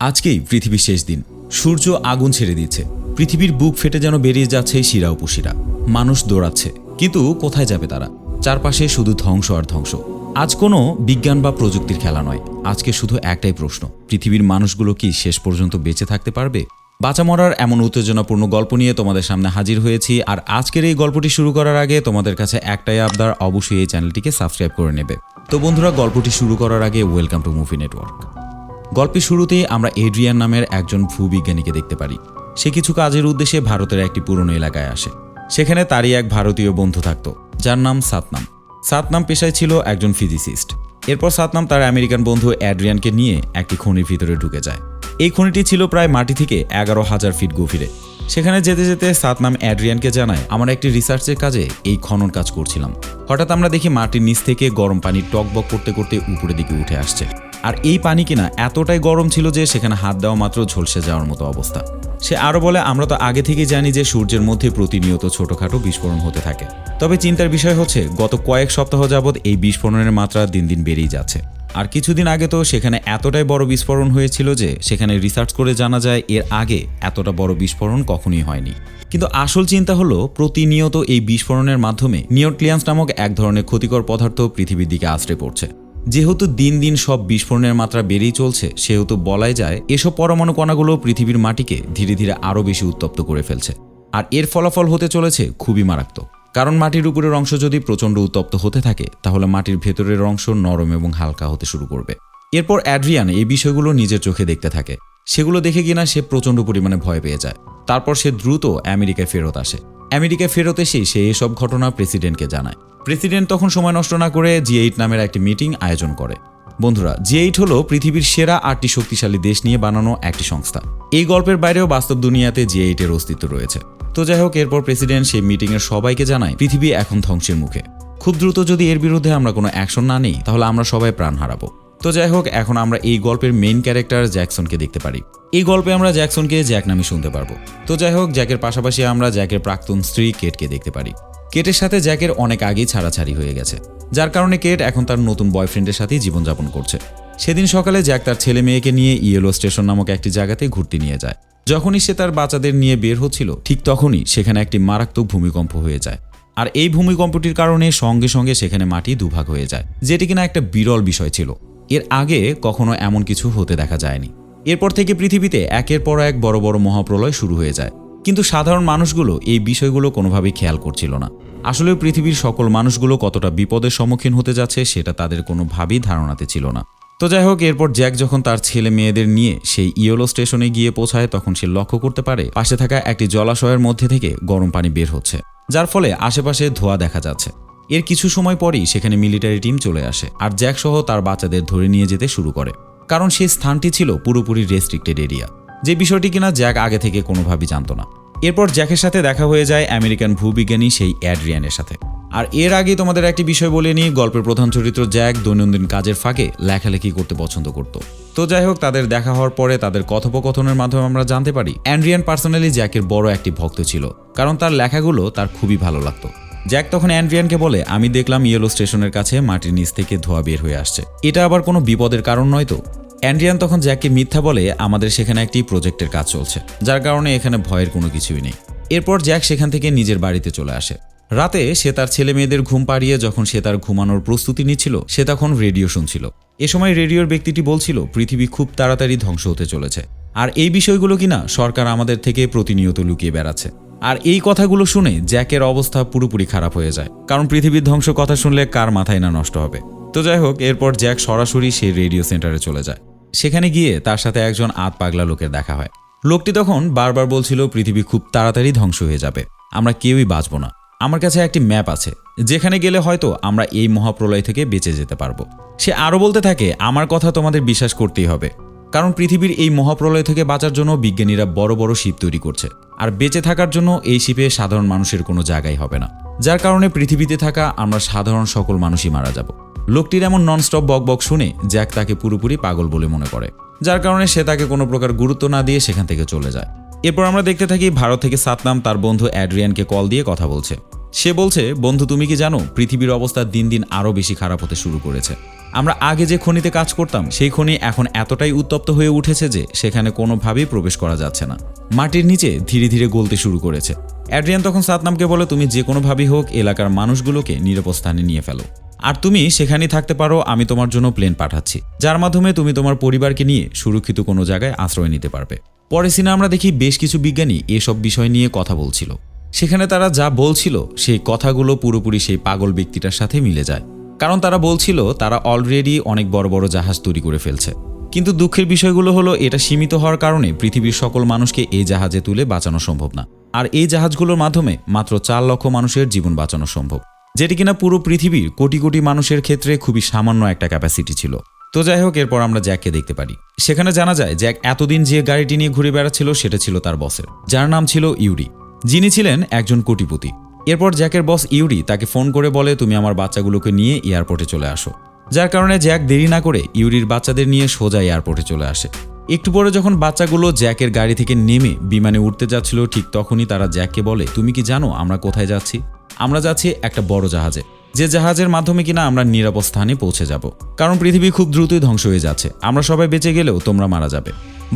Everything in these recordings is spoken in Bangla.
আজকেই পৃথিবীর শেষ দিন। সূর্য আগুন ছেড়ে দিচ্ছে পৃথিবীর বুক ফেটে যেন বেরিয়ে যাচ্ছে শিরা উপশিরা। মানুষ দৌড়াচ্ছে। কিন্তু কোথায় যাবে তারা? চারপাশে শুধু ধ্বংস আর ধ্বংস। আজ কোনো বিজ্ঞান বা প্রযুক্তির খেলা নয়। আজকে শুধু একটাই প্রশ্ন। পৃথিবীর মানুষগুলো কি শেষ পর্যন্ত বেঁচে থাকতে পারবে? বাঁচা মরার এমন উত্তেজনাপূর্ণ গল্প নিয়ে তোমাদের সামনে হাজির হয়েছি। আর আজকের এই গল্পটি শুরু করার আগে তোমাদের কাছে একটাই আবদার, অবশ্যই এই চ্যানেলটিকে সাবস্ক্রাইব করে নেবে। তো বন্ধুরা, গল্পটি শুরু করার আগে ওয়েলকাম টু মুভি নেটওয়ার্ক গল্পের শুরুতেই আমরা এড্রিয়ান নামের একজন ভূবিজ্ঞানীকে দেখতে পারি। সে কিছু কাজের উদ্দেশ্যে ভারতের একটি পুরনো এলাকায় আসে। সেখানে তারই এক ভারতীয় বন্ধু থাকত, যার নাম সাতনাম। সাতনাম পেশায় ছিল একজন ফিজিসিস্ট। এরপর সাতনাম তার আমেরিকান বন্ধু অ্যাড্রিয়ানকে নিয়ে একটি খনির ভিতরে ঢুকে যায়। এই খনিটি ছিল প্রায় মাটি থেকে এগারো হাজার ফিট গভীরে। সেখানে যেতে যেতে সাতনাম অ্যাড্রিয়ানকে জানায়, আমরা একটি রিসার্চের কাজে এই খনন কাজ করছিলাম। হঠাৎ আমরা দেখি মাটির নিচ থেকে গরম পানি টকবক করতে করতে উপরের দিকে উঠে আসছে। আর এই পানি কিনা এতটাই গরম ছিল যে সেখানে হাত দেওয়া মাত্র ঝলসে যাওয়ার মতো অবস্থা। সে আরও বলে, আমরা তো আগে থেকেই জানি যে সূর্যের মধ্যে প্রতিনিয়ত ছোটখাটো বিস্ফোরণ হতে থাকে। তবে চিন্তার বিষয় হচ্ছে, গত কয়েক সপ্তাহ যাবৎ এই বিস্ফোরণের মাত্রা দিন দিন বেড়েই যাচ্ছে। আর কিছুদিন আগে তো সেখানে এতটাই বড় বিস্ফোরণ হয়েছিল যে সেখানে রিসার্চ করে জানা যায় এর আগে এতটা বড় বিস্ফোরণ কখনোই হয়নি। কিন্তু আসল চিন্তা হলো, প্রতিনিয়ত এই বিস্ফোরণের মাধ্যমে নিউক্লিয়ান্স নামক এক ধরনের ক্ষতিকর পদার্থ পৃথিবীর দিকে আশ্রে পড়ছে। যেহেতু দিন দিন সব বিস্ফোরণের মাত্রা বেড়েই চলছে, সেহেতু বলাই যায় এসব পরমাণু কণাগুলো পৃথিবীর মাটিকে ধীরে ধীরে আরও বেশি উত্তপ্ত করে ফেলছে। আর এর ফলাফল হতে চলেছে খুবই মারাত্মক। কারণ মাটির উপরের অংশ যদি প্রচণ্ড উত্তপ্ত হতে থাকে, তাহলে মাটির ভেতরের অংশ নরম এবং হালকা হতে শুরু করবে। এরপর অ্যাড্রিয়ান এই বিষয়গুলো নিজের চোখে দেখতে থাকে। সেগুলো দেখে কিনা সে প্রচণ্ড পরিমাণে ভয় পেয়ে যায়। তারপর সে দ্রুত আমেরিকায় ফেরত আসে। আমেরিকায় ফেরত এসেই সে এসব ঘটনা প্রেসিডেন্টকে জানায়। প্রেসিডেন্ট তখন সময় নষ্ট না করে জি এইট নামের একটি মিটিং আয়োজন করে। বন্ধুরা, জি এইট হলো পৃথিবীর সেরা আটটি শক্তিশালী দেশ নিয়ে বানানো একটি সংস্থা। এই গল্পের বাইরেও বাস্তব দুনিয়াতে জি এইটের অস্তিত্ব রয়েছে। তো যাই হোক, এরপর প্রেসিডেন্ট সেই মিটিংয়ের সবাইকে জানায়, পৃথিবী এখন ধ্বংসের মুখে। খুব দ্রুত যদি এর বিরুদ্ধে আমরা কোনো অ্যাকশন না নিই, তাহলে আমরা সবাই প্রাণ হারাবো। তো যাই হোক, এখন আমরা এই গল্পের মেইন ক্যারেক্টার জ্যাকসনকে দেখতে পারি। এই গল্পে আমরা জ্যাকসনকে জ্যাক নামে শুনতে পারব। তো যাই হোক, জ্যাকের পাশাপাশি আমরা জ্যাকের প্রাক্তন স্ত্রী কেটকে দেখতে পারি। কেটের সাথে জ্যাকের অনেক আগেই ছাড়াছাড়ি হয়ে গেছে। যার কারণে কেট এখন তার নতুন বয়ফ্রেন্ডের সাথেই জীবনযাপন করছে। সেদিন সকালে জ্যাক তার ছেলে মেয়েকে নিয়ে ইয়েলো স্টেশন নামক একটি জায়গাতে ঘুরতে নিয়ে যায়। যখনই সে তার বাচ্চাদের নিয়ে বের হচ্ছিল, ঠিক তখনই সেখানে একটি মারাত্মক ভূমিকম্প হয়ে যায়। আর এই ভূমিকম্পটির কারণে সঙ্গে সঙ্গে সেখানে মাটি দুভাগ হয়ে যায়, যেটি কিনা একটা বিরল বিষয় ছিল। এর আগে কখনো এমন কিছু হতে দেখা যায়নি। এরপর থেকে পৃথিবীতে একের পর এক বড় বড় মহাপ্রলয় শুরু হয়ে যায়। কিন্তু সাধারণ মানুষগুলো এই বিষয়গুলো কোনোভাবেই খেয়াল করছিল না। আসলে পৃথিবীর সকল মানুষগুলো কতটা বিপদের সম্মুখীন হতে যাচ্ছে সেটা তাদের কোনোভাবেই ধারণাতে ছিল না। তো যাই হোক, এরপর জ্যাক যখন তার ছেলে মেয়েদের নিয়ে সেই ইয়েলো স্টেশনে গিয়ে পৌঁছায়, তখন সে লক্ষ্য করতে পারে পাশে থাকা একটি জলাশয়ের মধ্যে থেকে গরম পানি বের হচ্ছে। যার ফলে আশেপাশে ধোঁয়া দেখা যাচ্ছে। এর কিছু সময় পরেই সেখানে মিলিটারি টিম চলে আসে আর জ্যাক সহ তার বাচ্চাদের ধরে নিয়ে যেতে শুরু করে। কারণ সেই স্থানটি ছিল পুরোপুরি রেস্ট্রিক্টেড এরিয়া যে বিষয়টি কিনা জ্যাক আগে থেকে কোনোভাবেই জানতো না। এরপর জ্যাকের সাথে দেখা হয়ে যায় আমেরিকান ভূবিজ্ঞানী সেই অ্যাড্রিয়ানের সাথে। আর এর আগে তোমাদের একটি বিষয় বলে নিই, গল্পের প্রধান চরিত্র জ্যাক দৈনন্দিন কাজের ফাঁকে লেখালেখি করতে পছন্দ করত। তো যাই হোক, তাদের দেখা হওয়ার পরে তাদের কথোপকথনের মাধ্যমে আমরা জানতে পারি অ্যান্ড্রিয়ান পার্সোনালি জ্যাকের বড় একটি ভক্ত ছিল। কারণ তার লেখাগুলো তার খুবই ভালো লাগতো। জ্যাক তখন অ্যান্ড্রিয়ানকে বলে, আমি দেখলাম ইয়েলো স্টেশনের কাছে মাটির নিচ থেকে ধোয়া বের হয়ে আসছে। এটা আবার কোনো বিপদের কারণ নয় তো? অ্যান্ড্রিয়ান তখন জ্যাককে মিথ্যা বলে, আমাদের সেখানে একটি প্রজেক্টের কাজ চলছে, যার কারণে এখানে ভয়ের কোনো কিছুই নেই। এরপর জ্যাক সেখান থেকে নিজের বাড়িতে চলে আসে। রাতে সে তার ছেলে মেয়েদের ঘুম পাড়িয়ে যখন সে তার ঘুমানোর প্রস্তুতি নিচ্ছিল, সে তখন রেডিও শুনছিল। এ সময় রেডিওর ব্যক্তিটি বলছিল, পৃথিবী খুব তাড়াতাড়ি ধ্বংস হতে চলেছে। আর এই বিষয়গুলো কিনা সরকার আমাদের থেকে প্রতিনিয়ত লুকিয়ে বেড়াচ্ছে। আর এই কথাগুলো শুনে জ্যাকের অবস্থা পুরোপুরি খারাপ হয়ে যায়। কারণ পৃথিবীর ধ্বংস কথা শুনলে কার মাথায় না নষ্ট হবে? তো যাই হোক, এরপর জ্যাক সরাসরি সেই রেডিও সেন্টারে চলে যায়। সেখানে গিয়ে তার সাথে একজন আত পাগলা লোকের দেখা হয়। লোকটি তখন বারবার বলছিল, পৃথিবী খুব তাড়াতাড়ি ধ্বংস হয়ে যাবে। আমরা কেউই বাঁচব না। আমার কাছে একটি ম্যাপ আছে। যেখানে গেলে হয়তো আমরা এই মহাপ্রলয় থেকে বেঁচে যেতে পারব। সে আরও বলতে থাকে, আমার কথা তোমাদের বিশ্বাস করতেই হবে। কারণ পৃথিবীর এই মহাপ্রলয় থেকে বাঁচার জন্য বিজ্ঞানীরা বড় বড় শিপ তৈরি করছে। আর বেঁচে থাকার জন্য এই শিপে সাধারণ মানুষের কোনো জায়গাই হবে না। যার কারণে পৃথিবীতে থাকা আমরা সাধারণ সকল মানুষই মারা যাব। লোকটির এমন ননস্টপ বক শুনে জ্যাক তাকে পুরোপুরি পাগল বলে মনে করে। যার কারণে সে তাকে কোনো প্রকার গুরুত্ব না দিয়ে সেখান থেকে চলে যায়। এরপর আমরা দেখতে থাকি ভারত থেকে সাতনাম তার বন্ধু অ্যাড্রিয়ানকে কল দিয়ে কথা বলছে। সে বলছে, বন্ধু, তুমি কি জানো, পৃথিবীর অবস্থা দিন দিন আরও বেশি খারাপ হতে শুরু করেছে। আমরা আগে যে খনিতে কাজ করতাম, সেই খনি এখন এতটাই উত্তপ্ত হয়ে উঠেছে যে সেখানে কোনোভাবেই প্রবেশ করা যাচ্ছে না। মাটির নিচে ধীরে ধীরে গলতে শুরু করেছে। অ্যাড্রিয়ান তখন সাতনামকে বলে, তুমি যে কোনোভাবেই হোক এলাকার মানুষগুলোকে নিরাপদ স্থানে নিয়ে ফেলো। আর তুমি সেখানেই থাকতে পারো, আমি তোমার জন্য প্লেন পাঠাচ্ছি। যার মাধ্যমে তুমি তোমার পরিবারকে নিয়ে সুরক্ষিত কোনো জায়গায় আশ্রয় নিতে পারবে। পরে সিনে আমরা দেখি বেশ কিছু বিজ্ঞানী এসব বিষয় নিয়ে কথা বলছিল। সেখানে তারা যা বলছিল, সেই কথাগুলো পুরোপুরি সেই পাগল ব্যক্তিটার সাথে মিলে যায়। কারণ তারা বলছিল, তারা অলরেডি অনেক বড় বড় জাহাজ তৈরি করে ফেলছে। কিন্তু দুঃখের বিষয়গুলো হলো, এটা সীমিত হওয়ার কারণে পৃথিবীর সকল মানুষকে এই জাহাজে তুলে বাঁচানো সম্ভব না। আর এই জাহাজগুলোর মাধ্যমে মাত্র চার লক্ষ মানুষের জীবন বাঁচানো সম্ভব। যেটি কিনা পুরো পৃথিবীর কোটি কোটি মানুষের ক্ষেত্রে খুবই সামান্য একটা ক্যাপাসিটি ছিল। তো যাই হোক, এরপর আমরা জ্যাককে দেখতে পারি। সেখানে জানা যায়, জ্যাক এতদিন যে গাড়িটি নিয়ে ঘুরে বেড়াচ্ছিল, সেটা ছিল তার বসের যার নাম ছিল ইউরি যিনি ছিলেন একজন কোটিপতি। এরপর জ্যাকের বস ইউরি তাকে ফোন করে বলে, তুমি আমার বাচ্চাগুলোকে নিয়ে এয়ারপোর্টে চলে আসো। যার কারণে জ্যাক দেরি না করে ইউরির বাচ্চাদের নিয়ে সোজা এয়ারপোর্টে চলে আসে। একটু পরে যখন বাচ্চাগুলো জ্যাকের গাড়ি থেকে নেমে বিমানে উঠতে যাচ্ছিল, ঠিক তখনই তারা জ্যাককে বলে, তুমি কি জানো আমরা কোথায় যাচ্ছি? আমরা যাচ্ছি একটা বড় জাহাজে, যে জাহাজের মাধ্যমে কিনা আমরা নিরাপদ স্থানে পৌঁছে যাব। কারণ পৃথিবী খুব দ্রুতই ধ্বংস হয়ে যাচ্ছে। আমরা সবাই বেঁচে গেলেও তোমরা মারা যাবে।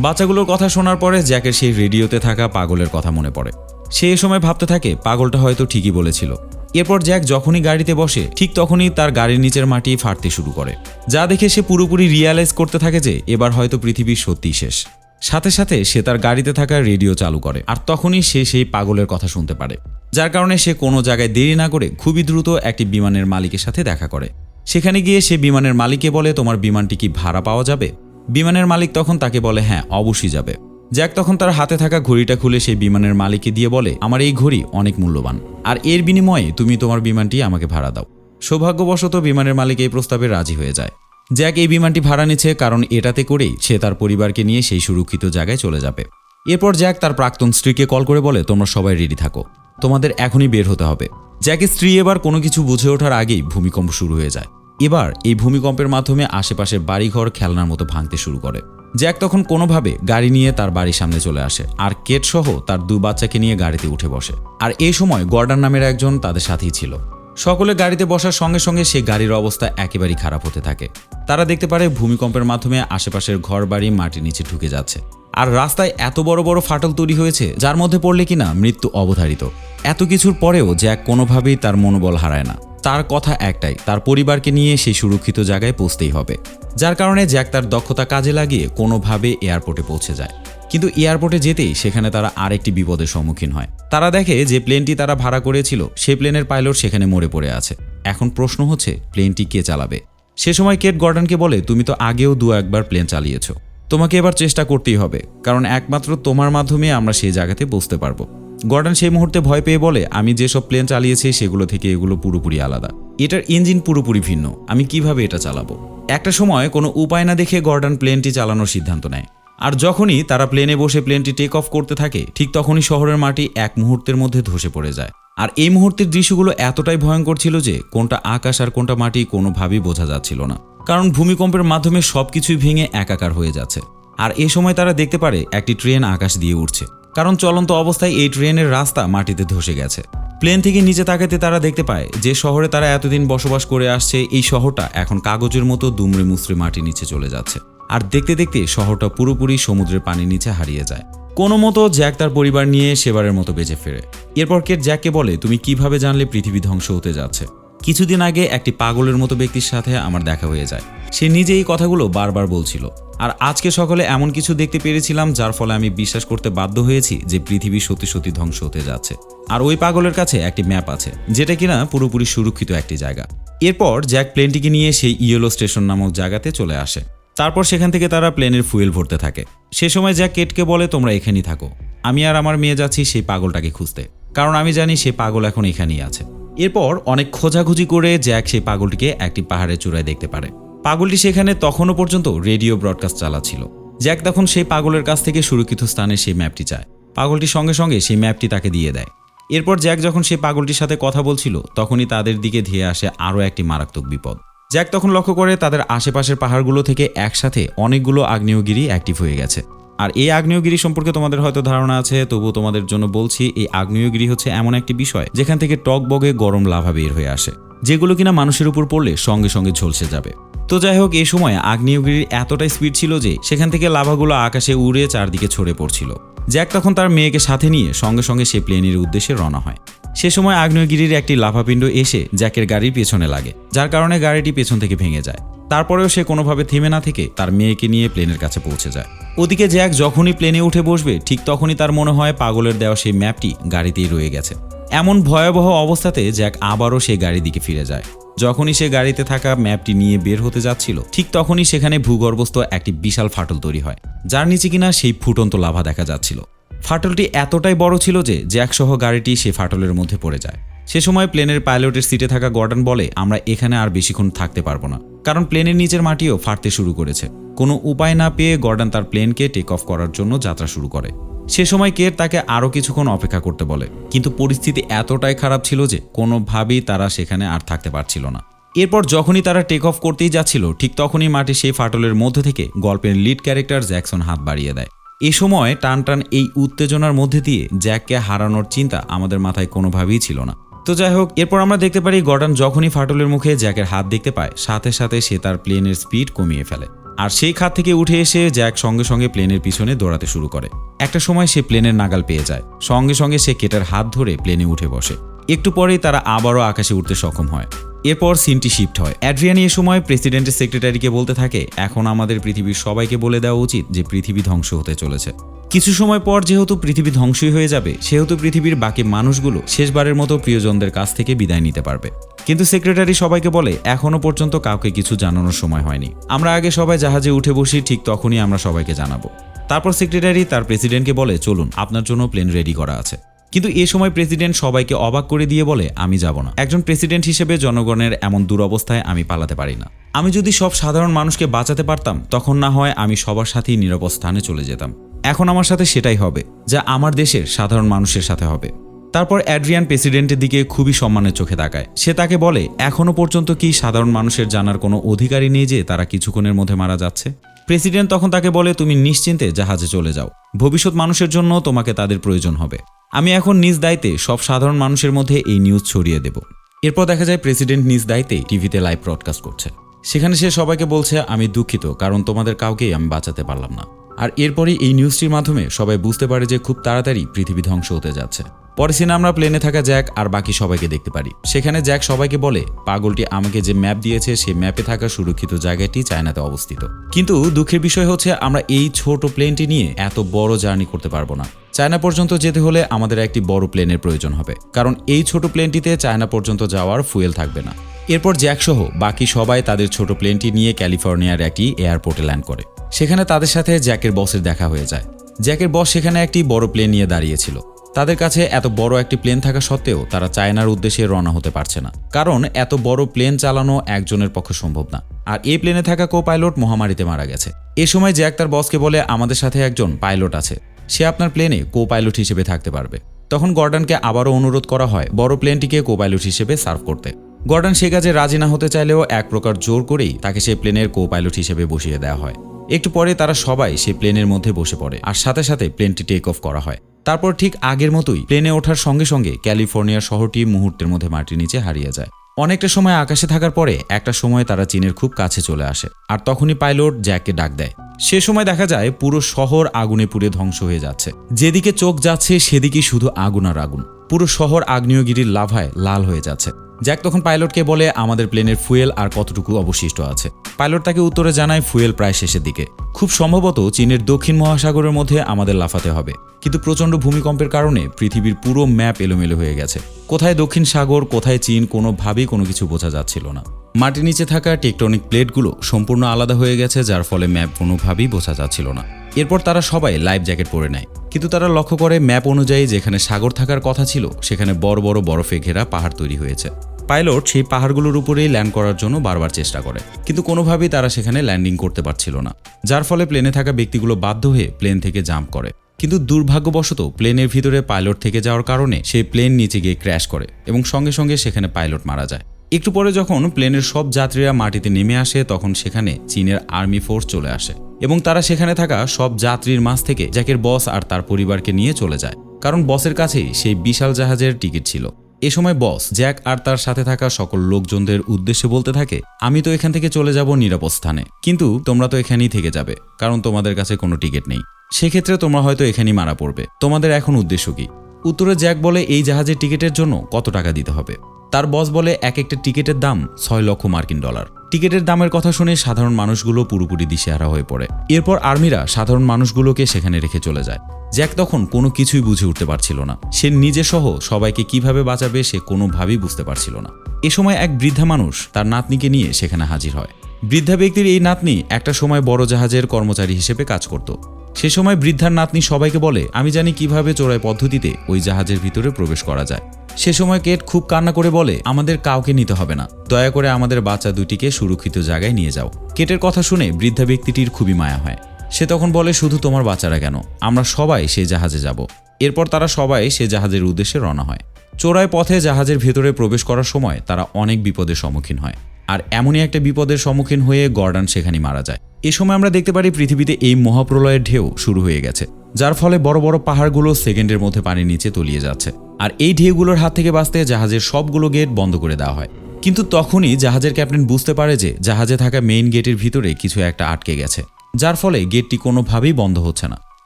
বাচ্চাগুলোর কথা শোনার পরে জ্যাকের সেই রেডিওতে থাকা পাগলের কথা মনে পড়ে। সে এ সময় ভাবতে থাকে, পাগলটা হয়তো ঠিকই বলেছিল। এরপর জ্যাক যখনই গাড়িতে বসে, ঠিক তখনই তার গাড়ির নিচের মাটি ফাটতে শুরু করে। যা দেখে সে পুরোপুরি রিয়ালাইজ করতে থাকে যে, এবার হয়তো পৃথিবী সত্যিই শেষ। সাথে সাথে সে তার গাড়িতে থাকা রেডিও চালু করে, আর তখনই সে সেই পাগলের কথা শুনতে পারে। যার কারণে সে কোনো জায়গায় দেরি না করে খুবই দ্রুত একটি বিমানের মালিকের সাথে দেখা করে। সেখানে গিয়ে সে বিমানের মালিককে বলে, তোমার বিমানটি কি ভাড়া পাওয়া যাবে? বিমানের মালিক তখন তাকে বলে হ্যাঁ অবশ্যই যাবে। জ্যাক তখন তার হাতে থাকা ঘড়িটা খুলে সেই বিমানের মালিককে দিয়ে বলে, আমার এই ঘড়ি অনেক মূল্যবান। আর এর বিনিময়ে তুমি তোমার বিমানটি আমাকে ভাড়া দাও। সৌভাগ্যবশত বিমানের মালিক এই প্রস্তাবে রাজি হয়ে যায়। জ্যাক এই বিমানটি ভাড়া নিচ্ছে কারণ এটাতে করেই সে তার পরিবারকে নিয়ে সেই সুরক্ষিত জায়গায় চলে যাবে। এরপর জ্যাক তার প্রাক্তন স্ত্রীকে কল করে বলে, তোমরা সবাই রেডি থাকো। তোমাদের এখনই বের হতে হবে। জ্যাকের স্ত্রী এবার কোনো কিছু বুঝে ওঠার আগেই ভূমিকম্প শুরু হয়ে যায়। এবার এই ভূমিকম্পের মাধ্যমে আশেপাশের বাড়িঘর খেলনার মতো ভাঙতে শুরু করে। জ্যাক তখন কোনোভাবে গাড়ি নিয়ে তার বাড়ির সামনে চলে আসে, আর কেট সহ তার দু বাচ্চাকে নিয়ে গাড়িতে উঠে বসে। আর এই সময় গর্ডান নামের একজন তাদের সাথেই ছিল। সকলে গাড়িতে বসার সঙ্গে সঙ্গে সেই গাড়ির অবস্থা একেবারেই খারাপ হতে থাকে। তারা দেখতে পারে ভূমিকম্পের মাধ্যমে আশেপাশের ঘর বাড়ি মাটির নিচে ঢুকে যাচ্ছে। আর রাস্তায় এত বড় বড় ফাটল তৈরি হয়েছে, যার মধ্যে পড়লে কিনা মৃত্যু অবধারিত। এত কিছুর পরেও জ্যাক কোনোভাবেই তার মনোবল হারায় না। তার কথা একটাই, তার পরিবারকে নিয়ে সেই সুরক্ষিত জায়গায় পৌঁছতেই হবে। যার কারণে জ্যাক তার দক্ষতা কাজে লাগিয়ে কোনোভাবে এয়ারপোর্টে পৌঁছে যায়। কিন্তু এয়ারপোর্টে যেতেই সেখানে তারা আরেকটি বিপদের সম্মুখীন হয়। তারা দেখে যে প্লেনটি তারা ভাড়া করেছিল সেই প্লেনের পাইলট সেখানে মরে পড়ে আছে। এখন প্রশ্ন হচ্ছে, প্লেনটি কে চালাবে? সে সময় কেট গর্ডনকে বলে, তুমি তো আগেও দু একবার প্লেন চালিয়েছ। তোমাকে এবার চেষ্টা করতেই হবে, কারণ একমাত্র তোমার মাধ্যমে আমরা সেই জায়গাতে বসতে পারব। গর্ডন সেই মুহূর্তে ভয় পেয়ে বলে, আমি যেসব প্লেন চালিয়েছি, সেগুলো থেকে এগুলো পুরোপুরি আলাদা। এটার ইঞ্জিন পুরোপুরি ভিন্ন। আমি কীভাবে এটা চালাবো? একটা সময় কোনো উপায় না দেখে গর্ডন প্লেনটি চালানোর সিদ্ধান্ত নেয়। আর যখনই তারা প্লেনে বসে প্লেনটি টেক অফ করতে থাকে, ঠিক তখনই শহরের মাটি এক মুহূর্তের মধ্যে ধসে পড়ে যায়। আর এই মুহূর্তের দৃশ্যগুলো এতটাই ভয়ঙ্কর ছিল যে, কোনটা আকাশ আর কোনটা মাটি কোনোভাবেই বোঝা যাচ্ছিল না। কারণ ভূমিকম্পের মাধ্যমে সবকিছুই ভেঙে একাকার হয়ে যাচ্ছে। আর এ সময় তারা দেখতে পারে একটি ট্রেন আকাশ দিয়ে উঠছে কারণ চলন্ত অবস্থায় এই ট্রেনের রাস্তা মাটিতে ধসে গেছে। প্লেন থেকে নিচে তাকাতে তারা দেখতে পায় যে শহরে তারা এতদিন বসবাস করে আসছে, এই শহরটা এখন কাগজের মতো দুমড়ে মুসড়ে মাটি নিচে চলে যাচ্ছে। আর দেখতে দেখতে শহরটা পুরোপুরি সমুদ্রের পানির নিচে হারিয়ে যায়। কোনো মতো জ্যাক তার পরিবার নিয়ে সেবারের মতো বেঁচে ফেরে। এরপর কে জ্যাককে বলে, তুমি কীভাবে জানলে পৃথিবী ধ্বংস হতে যাচ্ছে? কিছুদিন আগে একটি পাগলের মতো ব্যক্তির সাথে আমার দেখা হয়ে যায়। সে নিজে এই কথাগুলো বারবার বলছিল। আর আজকে সকালে এমন কিছু দেখতে পেরেছিলাম, যার ফলে আমি বিশ্বাস করতে বাধ্য হয়েছি যে পৃথিবী সত্যি সত্যি ধ্বংস হতে যাচ্ছে। আর ওই পাগলের কাছে একটি ম্যাপ আছে, যেটা কিনা পুরোপুরি সুরক্ষিত একটি জায়গা। এরপর জ্যাক প্লেনটিকে নিয়ে সেই ইয়েলো স্টেশন নামক জায়গাতে চলে আসে। তারপর সেখান থেকে তারা প্লেনের ফুয়েল ভরতে থাকে। সে সময় জ্যাক কেটকে বলে, তোমরা এখানেই থাকো। আমি আর আমার মেয়ে যাচ্ছি সেই পাগলটাকে খুঁজতে। কারণ আমি জানি সে পাগল এখন এখানেই আছে। এরপর অনেক খোঁজাখুঁজি করে জ্যাক সেই পাগলটিকে একটি পাহাড়ের চূড়ায় দেখতে পারে। পাগলটি সেখানে তখনও পর্যন্ত রেডিও ব্রডকাস্ট চালাচ্ছিল। জ্যাক তখন সেই পাগলের কাছ থেকে সুরক্ষিত স্থানে সেই ম্যাপটি চায়। পাগলটি সঙ্গে সঙ্গে সেই ম্যাপটি তাকে দিয়ে দেয়। এরপর জ্যাক যখন সেই পাগলটির সাথে কথা বলছিল, তখনই তাদের দিকে ধেয়ে আসে আরও একটি মারাত্মক বিপদ। জ্যাক তখন লক্ষ্য করে তাদের আশেপাশের পাহাড়গুলো থেকে একসাথে অনেকগুলো আগ্নেয়গিরি অ্যাক্টিভ হয়ে গেছে। আর এই আগ্নেয়গিরি সম্পর্কে তোমাদের হয়তো ধারণা আছে, তবুও তোমাদের জন্য বলছি, এই আগ্নেয়গিরি হচ্ছে এমন একটি বিষয় যেখান থেকে টক বগে গরম লাভা বের হয়ে আসে, যেগুলো কিনা মানুষের উপর পড়লে সঙ্গে সঙ্গে ঝলসে যাবে। তো যাই হোক, এই সময় আগ্নেয়গিরির এতটাই স্পিড ছিল যে সেখান থেকে লাভাগুলো আকাশে উড়ে চারদিকে ছড়ে পড়ছিল। জ্যাক তখন তার মেয়েকে সাথে নিয়ে সঙ্গে সঙ্গে সে প্লেনের উদ্দেশ্যে রওনা হয়। সে সময় আগ্নেয়গিরির একটি লাভাপিণ্ড এসে জ্যাকের গাড়ির পেছনে লাগে, যার কারণে গাড়িটি পেছন থেকে ভেঙে যায়। তারপরেও সে কোনোভাবে থেমে না থেকে তার মেয়েকে নিয়ে প্লেনের কাছে পৌঁছে যায়। ওদিকে জ্যাক যখনই প্লেনে উঠে বসবে, ঠিক তখনই তার মনে হয় পাগলের দেওয়া সেই ম্যাপটি গাড়িতেই রয়ে গেছে। এমন ভয়াবহ অবস্থাতে জ্যাক আবারও সেই গাড়ির দিকে ফিরে যায়। যখনই সে গাড়িতে থাকা ম্যাপটি নিয়ে বের হতে যাচ্ছিল, ঠিক তখনই সেখানে ভূগর্ভস্থ একটি বিশাল ফাটল তৈরি হয়, যার নিচে কিনা সেই ফুটন্ত লাভা দেখা যাচ্ছিল। ফাটলটি এতটাই বড় ছিল যে জ্যাক সহ গাড়িটি সে ফাটলের মধ্যে পড়ে যায়। সে সময় প্লেনের পাইলটের সিটে থাকা গর্ডন বলে, আমরা এখানে আর বেশিক্ষণ থাকতে পারব না। কারণ প্লেনের নিচের মাটিও ফাটতে শুরু করেছে। কোনো উপায় না পেয়ে গর্ডন তার প্লেনকে টেক অফ করার জন্য যাত্রা শুরু করে। সে সময় কের তাকে আরও কিছুক্ষণ অপেক্ষা করতে বলে। কিন্তু পরিস্থিতি এতটাই খারাপ ছিল যে, কোনোভাবেই তারা সেখানে আর থাকতে পারছিল না। এরপর যখনই তারা টেক অফ করতেই যাচ্ছিল, ঠিক তখনই মাটি সেই ফাটলের মধ্যে থেকে গল্পের লিড ক্যারেক্টার জ্যাকসন হাত বাড়িয়ে দেয়। এ সময় টান টান এই উত্তেজনার মধ্যে দিয়ে জ্যাককে হারানোর চিন্তা আমাদের মাথায় কোনোভাবেই ছিল না। তো যাই হোক, এরপর আমরা দেখতে পারি গর্ডন যখনই ফাটলের মুখে জ্যাকের হাত দেখতে পায়, সাথে সাথে সে তার প্লেনের স্পিড কমিয়ে ফেলে। আর সেই খাত থেকে উঠে এসে জ্যাক সঙ্গে সঙ্গে প্লেনের পিছনে দৌড়াতে শুরু করে। একটা সময় সে প্লেনের নাগাল পেয়ে যায়, সঙ্গে সঙ্গে সে কেটার হাত ধরে প্লেনে উঠে বসে। একটু পরেই তারা আবারও আকাশে উঠতে সক্ষম হয়। এরপর সিনটি শিফট হয়। অ্যাড্রিয়ানি এ সময় প্রেসিডেন্টের সেক্রেটারিকে বলতে থাকে, এখন আমাদের পৃথিবীর সবাইকে বলে দেওয়া উচিত যে পৃথিবী ধ্বংস হতে চলেছে। কিছু সময় পর যেহেতু পৃথিবী ধ্বংসই হয়ে যাবে, সেহেতু পৃথিবীর বাকি মানুষগুলো শেষবারের মতো প্রিয়জনদের কাছ থেকে বিদায় নিতে পারবে। কিন্তু সেক্রেটারি সবাইকে বলে, এখনও পর্যন্ত কাউকে কিছু জানানোর সময় হয়নি। আমরা আগে সবাই জাহাজে উঠে বসি, ঠিক তখনই আমরা সবাইকে জানাব। তারপর সেক্রেটারি তার প্রেসিডেন্টকে বলে, চলুন, আপনার জন্য প্লেন রেডি করা আছে। কিন্তু এ সময় প্রেসিডেন্ট সবাইকে অবাক করে দিয়ে বলে, আমি যাব না। একজন প্রেসিডেন্ট হিসেবে জনগণের এমন দুরবস্থায় আমি পালাতে পারি না। আমি যদি সব সাধারণ মানুষকে বাঁচাতে পারতাম, তখন না হয় আমি সবার সাথেই নিরাপদ স্থানে চলে যেতাম। এখন আমার সাথে সেটাই হবে, যা আমার দেশের সাধারণ মানুষের সাথে হবে। তারপর অ্যাড্রিয়ান প্রেসিডেন্টের দিকে খুবই সম্মানের চোখে তাকায়। সে তাকে বলে, এখনও পর্যন্ত কি সাধারণ মানুষের জানার কোনো অধিকারই নেই যে তারা কিছুক্ষণের মধ্যে মারা যাচ্ছে? প্রেসিডেন্ট তখন তাকে বলে, তুমি নিশ্চিন্তে জাহাজে চলে যাও। ভবিষ্যৎ মানুষের জন্য তোমাকে তাদের প্রয়োজন হবে। আমি এখন নিজ দায়িত্বে সব সাধারণ মানুষের মধ্যে এই নিউজ ছড়িয়ে দেব। এরপর দেখা যায় প্রেসিডেন্ট নিজ দায়িত্বে টিভিতে লাইভ ব্রডকাস্ট করছে। সেখানে সে সবাইকে বলছে, আমি দুঃখিত, কারণ তোমাদের কাউকেই আমি বাঁচাতে পারলাম না। আর এরপরই এই নিউজটির মাধ্যমে সবাই বুঝতে পারে যে খুব তাড়াতাড়ি পৃথিবী ধ্বংস হতে যাচ্ছে। পরে সিনে আমরা প্লেনে থাকা জ্যাক আর বাকি সবাইকে দেখতে পারি। সেখানে জ্যাক সবাইকে বলে, পাগলটি আমাকে যে ম্যাপ দিয়েছে, সেই ম্যাপে থাকা সুরক্ষিত জায়গাটি চায়নাতে অবস্থিত। কিন্তু দুঃখের বিষয় হচ্ছে, আমরা এই ছোট প্লেনটি নিয়ে এত বড় জার্নি করতে পারব না। চায়না পর্যন্ত যেতে হলে আমাদের একটি বড় প্লেনের প্রয়োজন হবে। কারণ এই ছোট প্লেনটিতে চায়না পর্যন্ত যাওয়ার ফুয়েল থাকবে না। এরপর জ্যাকসহ বাকি সবাই তাদের ছোট প্লেনটি নিয়ে ক্যালিফোর্নিয়ার একটি এয়ারপোর্টে ল্যান্ড করে। সেখানে তাদের সাথে জ্যাকের বসের দেখা হয়ে যায়। জ্যাকের বস সেখানে একটি বড় প্লেন নিয়ে দাঁড়িয়েছিল। তাদের কাছে এত বড় একটি প্লেন থাকা সত্ত্বেও তারা চায়নার উদ্দেশ্যে রওনা হতে পারছে না। কারণ এত বড় প্লেন চালানো একজনের পক্ষে সম্ভব না। আর এই প্লেনে থাকা কো পাইলট মহামারীতে মারা গেছে। এ সময় জ্যাক তার বসকে বলে, আমাদের সাথে একজন পাইলট আছে। সে আপনার প্লেনে কো পাইলট হিসেবে থাকতে পারবে। তখন গর্ডনকে আবারও অনুরোধ করা হয় বড় প্লেনটিকে কো পাইলট হিসেবে সার্ভ করতে। গর্ডন সে কাজে রাজি না হতে চাইলেও এক প্রকার জোর করেই তাকে সেই প্লেনের কো পাইলট হিসেবে বসিয়ে দেওয়া হয়। একটু পরে তারা সবাই সেই প্লেনের মধ্যে বসে পড়ে আর সাথে সাথে প্লেনটি টেক অফ করা হয়। তারপর ঠিক আগের মতোই প্লেনে ওঠার সঙ্গে সঙ্গে ক্যালিফোর্নিয়ার শহরটি মুহূর্তের মধ্যে মাটির নিচে হারিয়ে যায়। অনেকটা সময় আকাশে থাকার পরে একটা সময় তারা চীনের খুব কাছে চলে আসে, আর তখনই পাইলট জ্যাককে ডাক দেয়। সে সময় দেখা যায় পুরো শহর আগুনে পুড়ে ধ্বংস হয়ে যাচ্ছে। যেদিকে চোখ যাচ্ছে, সেদিকেই শুধু আগুন আর আগুন। পুরো শহর আগ্নেয়গিরির লাভায় লাল হয়ে যাচ্ছে। জ্যাক তখন পাইলটকে বলে, আমাদের প্লেনের ফুয়েল আর কতটুকু অবশিষ্ট আছে? পাইলট তাকে উত্তরে জানায়, ফুয়েল প্রায় শেষের দিকে। খুব সম্ভবত চীনের দক্ষিণ মহাসাগরের মধ্যে আমাদের লাফাতে হবে। কিন্তু প্রচণ্ড ভূমিকম্পের কারণে পৃথিবীর পুরো ম্যাপ এলোমেলো হয়ে গেছে। কোথায় দক্ষিণ সাগর, কোথায় চীন, কোনোভাবেই কোনো কিছু বোঝা যাচ্ছিল না। মাটির নিচে থাকা টেকটনিক প্লেটগুলো সম্পূর্ণ আলাদা হয়ে গেছে, যার ফলে ম্যাপ কোনোভাবেই বোঝা যাচ্ছিল না। এরপর তারা সবাই লাইফ জ্যাকেট পরে নেয়। কিন্তু তারা লক্ষ্য করে ম্যাপ অনুযায়ী যেখানে সাগর থাকার কথা ছিল, সেখানে বড় বড় বরফে ঘেরা পাহাড় তৈরি হয়েছে। পাইলট সেই পাহাড়গুলোর উপরেই ল্যান্ড করার জন্য বারবার চেষ্টা করে, কিন্তু কোনোভাবেই তারা সেখানে ল্যান্ডিং করতে পারছিল না। যার ফলে প্লেনে থাকা ব্যক্তিগুলো বাধ্য হয়ে প্লেন থেকে জাম্প করে। কিন্তু দুর্ভাগ্যবশত প্লেনের ভিতরে পাইলট থেকে যাওয়ার কারণে সেই প্লেন নিচে গিয়ে ক্র্যাশ করে এবং সঙ্গে সঙ্গে সেখানে পাইলট মারা যায়। একটু পরে যখন প্লেনের সব যাত্রীরা মাটিতে নেমে আসে, তখন সেখানে চীনের আর্মি ফোর্স চলে আসে। এবং তারা সেখানে থাকা সব যাত্রীর মাঝ থেকে জ্যাকের বস আর তার পরিবারকে নিয়ে চলে যায়। কারণ বসের কাছেই সেই বিশাল জাহাজের টিকিট ছিল। এ সময় বস, জ্যাক আর তার সাথে থাকা সকল লোকজনদের উদ্দেশ্যে বলতে থাকে, আমি তো এখান থেকে চলে যাব নিরাপদ স্থানে। কিন্তু তোমরা তো এখানেই থেকে যাবে, কারণ তোমাদের কাছে কোনো টিকিট নেই। সেক্ষেত্রে তোমরা হয়তো এখানেই মারা পড়বে। তোমাদের এখন উদ্দেশ্য কি? উত্তরে জ্যাক বলে, এই জাহাজের টিকিটের জন্য কত টাকা দিতে হবে? তার বস বলে, এক একটা টিকিটের দাম ছয় লক্ষ মার্কিন ডলার। টিকিটের দামের কথা শুনে সাধারণ মানুষগুলো পুরোপুরি দিশেহারা হয়ে পড়ে। এরপর আর্মিরা সাধারণ মানুষগুলোকে সেখানে রেখে চলে যায়। জ্যাক তখন কোনো কিছুই বুঝে উঠতে পারছিল না। সে নিজে সহ সবাইকে কীভাবে বাঁচাবে সে কোনোভাবেই বুঝতে পারছিল না। এ সময় এক বৃদ্ধা মানুষ তার নাতনিকে নিয়ে সেখানে হাজির হয়। বৃদ্ধা ব্যক্তির এই নাতনি একটা সময় বড় জাহাজের কর্মচারী হিসেবে কাজ করত। সে সময় বৃদ্ধার নাতনি সবাইকে বলে, আমি জানি কীভাবে চোরাই পদ্ধতিতে ওই জাহাজের ভিতরে প্রবেশ করা যায়। সে সময় কেট খুব কান্না করে বলে, আমাদের কাউকে নিতে হবে না। দয়া করে আমাদের বাচ্চা দুটিকে সুরক্ষিত জায়গায় নিয়ে যাও। কেটের কথা শুনে বৃদ্ধা ব্যক্তিটির খুবই মায়া হয়। সে তখন বলে, শুধু তোমার বাচ্চারা কেন? আমরা সবাই সেই জাহাজে যাব। এরপর তারা সবাই সে জাহাজের উদ্দেশ্যে রওনা হয়। চোরাই পথে জাহাজের ভেতরে প্রবেশ করার সময় তারা অনেক বিপদের সম্মুখীন হয়। আর এমনই একটা বিপদের সম্মুখীন হয়ে গর্ডান সেখানে মারা যায়। এ সময় আমরা দেখতে পারি পৃথিবীতে এই মহাপ্রলয়ের ঢেউ শুরু হয়ে গেছে, যার ফলে বড় বড় পাহাড়গুলো সেকেন্ডের মধ্যে পানির নিচে তলিয়ে যাচ্ছে। আর এই ঢেউগুলোর হাত থেকে বাঁচতে জাহাজের সবগুলো গেট বন্ধ করে দেওয়া হয়। কিন্তু তখনই জাহাজের ক্যাপ্টেন বুঝতে পারে যে জাহাজে থাকা মেইন গেটের ভিতরে কিছু একটা আটকে গেছে, যার ফলে গেটটি কোনোভাবেই বন্ধ হচ্ছে না।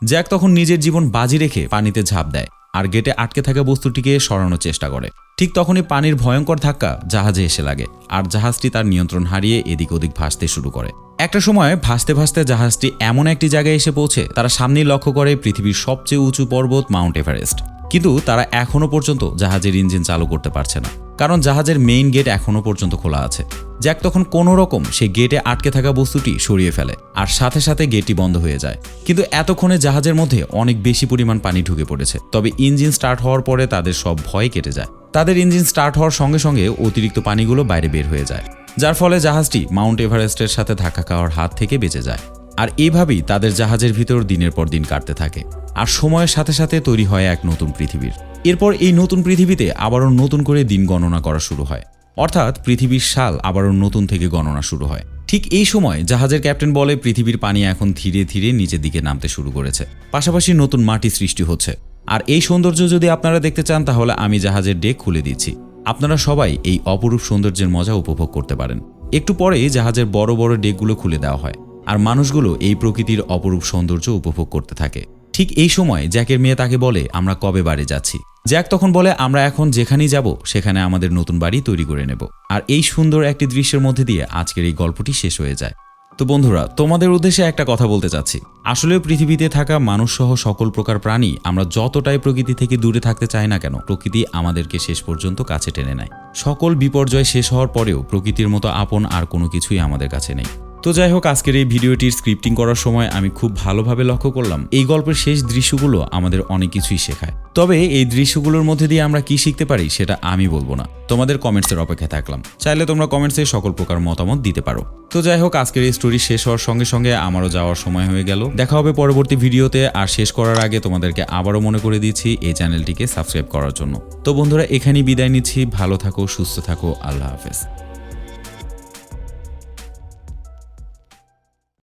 জ্যাক তখন নিজের জীবন বাজি রেখে পানিতে ঝাঁপ দেয় আর গেটে আটকে থাকা বস্তুটিকে সরানোর চেষ্টা করে। ঠিক তখনই পানির ভয়ঙ্কর ধাক্কা জাহাজে এসে লাগে আর জাহাজটি তার নিয়ন্ত্রণ হারিয়ে এদিক ওদিক ভাসতে শুরু করে। একটা সময় ভাসতে ভাসতে জাহাজটি এমন একটি জায়গায় এসে পৌঁছে, তারা সামনেই লক্ষ্য করে পৃথিবীর সবচেয়ে উঁচু পর্বত মাউন্ট এভারেস্ট। কিন্তু তারা এখনও পর্যন্ত জাহাজের ইঞ্জিন চালু করতে পারছে না। কারণ জাহাজের মেইন গেট এখনও পর্যন্ত খোলা আছে। জ্যাক তখন কোনো রকম সেই গেটে আটকে থাকা বস্তুটি সরিয়ে ফেলে আর সাথে সাথে গেটটি বন্ধ হয়ে যায়। কিন্তু এতক্ষণে জাহাজের মধ্যে অনেক বেশি পরিমাণ পানি ঢুকে পড়েছে। তবে ইঞ্জিন স্টার্ট হওয়ার পরে তাদের সব ভয় কেটে যায়। তাদের ইঞ্জিন স্টার্ট হওয়ার সঙ্গে সঙ্গে অতিরিক্ত পানিগুলো বাইরে বের হয়ে যায়, যার ফলে জাহাজটি মাউন্ট এভারেস্টের সাথে ধাক্কা খাওয়ার হাত থেকে বেঁচে যায়। আর এভাবেই তাদের জাহাজের ভিতর দিনের পর দিন কাটতে থাকে। আর সময়ের সাথে সাথে তৈরি হয় এক নতুন পৃথিবীর। এরপর এই নতুন পৃথিবীতে আবারও নতুন করে দিন গণনা করা শুরু হয়। অর্থাৎ পৃথিবীর সাল আবারও নতুন থেকে গণনা শুরু হয়। ঠিক এই সময় জাহাজের ক্যাপ্টেন বলে পৃথিবীর পানি এখন ধীরে ধীরে নিচের দিকে নামতে শুরু করেছে। পাশাপাশি নতুন মাটি সৃষ্টি হচ্ছে। আর এই সৌন্দর্য যদি আপনারা দেখতে চান, তাহলে আমি জাহাজের ডেক খুলে দিচ্ছি। আপনারা সবাই এই অপরূপ সৌন্দর্যের মজা উপভোগ করতে পারেন। একটু পরেই জাহাজের বড় বড় ডেকগুলো খুলে দেওয়া হয়। আর মানুষগুলো এই প্রকৃতির অপরূপ সৌন্দর্য উপভোগ করতে থাকে। ঠিক এই সময় জ্যাকের মেয়ে তাকে বলে, আমরা কবে বাড়ি যাচ্ছি? জ্যাক তখন বলে, আমরা এখন যেখানেই যাব, সেখানে আমাদের নতুন বাড়ি তৈরি করে নেব। আর এই সুন্দর একটি দৃশ্যের মধ্যে দিয়ে আজকের এই গল্পটি শেষ হয়ে যায়। তো বন্ধুরা, তোমাদের উদ্দেশ্যে একটা কথা বলতে চাচ্ছি। আসলেও পৃথিবীতে থাকা মানুষ সহ সকল প্রকার প্রাণী আমরা যতটাই প্রকৃতি থেকে দূরে থাকতে চাই না কেন, প্রকৃতি আমাদেরকে শেষ পর্যন্ত কাছে টেনে নেয়। সকল বিপর্যয় শেষ হওয়ার পরেও প্রকৃতির মতো আপন আর কোনো কিছুই আমাদের কাছে নেই। তো যাই হোক, আজকের এই ভিডিওটির স্ক্রিপ্টিং করার সময় আমি খুব ভালোভাবে লক্ষ্য করলাম, এই গল্পের শেষ দৃশ্যগুলো আমাদের অনেক কিছুই শেখায়। তবে এই দৃশ্যগুলোর মধ্যে দিয়ে আমরা কি শিখতে পারি সেটা আমি বলব না। তোমাদের কমেন্টসের অপেক্ষা থাকলাম। চাইলে তোমরা কমেন্টসে সকল প্রকার মতামত দিতে পারো। তো যাই হোক, আজকের এই স্টোরি শেষ হওয়ার সঙ্গে সঙ্গে আমারও যাওয়ার সময় হয়ে গেল। দেখা হবে পরবর্তী ভিডিওতে, আর শেষ করার আগে তোমাদেরকে আবারও মনে করে দিচ্ছি, এই চ্যানেলটিকে সাবস্ক্রাইব করার জন্য। তো বন্ধুরা, এখানেই বিদায় নিচ্ছি। ভালো থাকো, সুস্থ থাকো, আল্লাহ হাফেজ।